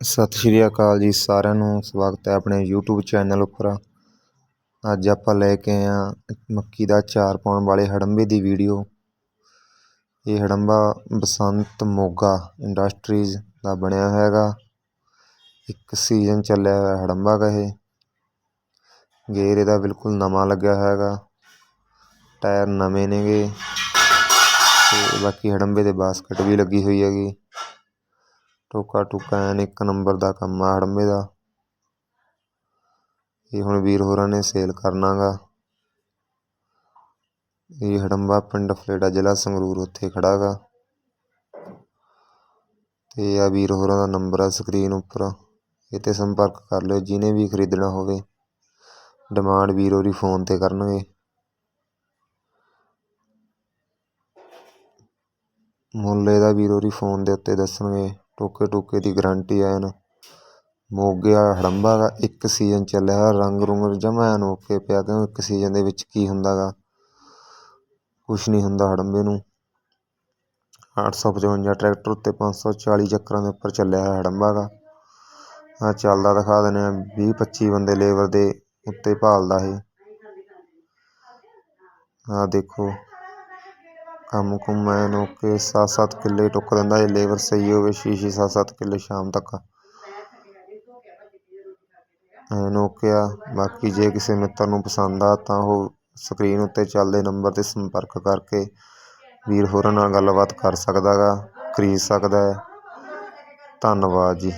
ਸਤਿ ਸ਼੍ਰੀ ਅਕਾਲ ਜੀ ਸਾਰਿਆਂ ਨੂੰ, ਸਵਾਗਤ ਹੈ ਆਪਣੇ YouTube ਚੈਨਲ ਉੱਪਰ। ਅੱਜ ਆਪਾਂ ਲੈ ਕੇ ਆਏ ਹਾਂ ਮੱਕੀ ਦਾ ਚਾਰ ਪਾਉਣ ਵਾਲੇ ਹੜੰਬੇ ਦੀ ਵੀਡੀਓ ਇਹ ਹੜੰਬਾ ਬਸੰਤ ਮੋਗਾ ਇੰਡਸਟਰੀਜ਼ ਦਾ ਬਣਿਆ ਹੈਗਾ। ਇੱਕ ਸੀਜ਼ਨ ਚੱਲਿਆ ਹੋਇਆ ਹੜੰਬਾ ਗਾ ਇਹ। ਗੇਅਰ ਇਹਦਾ ਬਿਲਕੁਲ ਨਵਾਂ ਲੱਗਿਆ ਹੈਗਾ। ਟਾਇਰ ਨਵੇਂ ਨੇਗੇ। ਤੇ ਬਾਕੀ ਹੜੰਬੇ ਦੇ ਬਾਸਕਟ ਵੀ ਲੱਗੀ ਹੋਈ ਹੈਗੀ। ਟੋਕਾ ਟੁਕਾ ਐਨ ਇੱਕ ਨੰਬਰ ਦਾ ਕੰਮ ਆ ਹੜੰਬੇ ਦਾ। ਇਹ ਹੁਣ ਵੀਰ ਹੋਰਾਂ ਨੇ ਸੇਲ ਕਰਨਾ ਗਾ ਇਹ ਹੜੰਬਾ ਪਿੰਡ ਫਲੇੜਾ ਜ਼ਿਲ੍ਹਾ ਸੰਗਰੂਰ ਉੱਥੇ ਖੜਾ ਗਾ ਤੇ ਆ ਵੀਰ ਹੋਰਾਂ ਦਾ ਨੰਬਰ ਆ ਸਕਰੀਨ ਉੱਪਰ। ਇਹ 'ਤੇ ਸੰਪਰਕ ਕਰ ਲਿਓ, ਜਿਹਨੇ ਵੀ ਖਰੀਦਣਾ ਹੋਵੇ, ਡਿਮਾਂਡ ਵੀਰ ਹੋਰੀ ਫੋਨ 'ਤੇ ਕਰਨਗੇ। ਮੁੱਲ ਇਹਦਾ ਵੀਰ ਹੋਰੀ ਫੋਨ ਦੇ ਉੱਤੇ ਦੱਸਣਗੇ। ਟੋਕੇ ਟੋਕੇ ਦੀ ਗਰੰਟੀ ਐਨ ਮੋਗਿਆ ਹੜੰਬਾ ਦਾ, ਇੱਕ ਸੀਜ਼ਨ ਚੱਲਿਆ ਰੰਗ ਰੁੰਗ ਜਮਾ ਐਨ ਓਕੇ ਪਿਆ ਕਿਉਂ ਇੱਕ ਸੀਜ਼ਨ ਦੇ ਵਿੱਚ ਕੀ ਹੁੰਦਾ ਗਾ? ਕੁਛ ਨਹੀਂ ਹੁੰਦਾ ਹੜੰਬੇ ਨੂੰ। 855 ਟਰੈਕਟਰ ਉੱਤੇ 540 ਚੱਕਰਾਂ ਦੇ ਉੱਪਰ ਚੱਲਿਆ ਹੋਇਆ ਹੜੰਬਾ ਗਾ ਆ ਚੱਲਦਾ ਦਿਖਾ ਦਿੰਦੇ ਆ 20 25 ਬੰਦੇ ਲੇਬਰ ਦੇ ਉੱਤੇ ਭਾਲਦਾ ਇਹ। ਆ ਦੇਖੋ। ਕੰਮ ਕੁੰਮ ਐਨ ਓਕੇ 7-7 ਕਿੱਲੇ ਟੁੱਕ ਦਿੰਦਾ ਜੇ ਲੇਬਰ ਸਹੀ ਹੋਵੇ ਛੇ ਛੇ 7-7 ਕਿੱਲੇ ਸ਼ਾਮ ਤੱਕ। ਐਨ ਓਕੇ ਆ ਬਾਕੀ ਜੇ ਕਿਸੇ ਮਿੱਤਰ ਨੂੰ ਪਸੰਦ ਆ ਤਾਂ ਉਹ ਸਕਰੀਨ ਉੱਤੇ ਚੱਲਦੇ ਨੰਬਰ 'ਤੇ ਸੰਪਰਕ ਕਰਕੇ ਵੀਰ ਹੋਰਾਂ ਨਾਲ ਗੱਲਬਾਤ ਕਰ ਸਕਦਾ ਗਾ, ਖਰੀਦ ਸਕਦਾ ਹੈ। ਧੰਨਵਾਦ ਜੀ।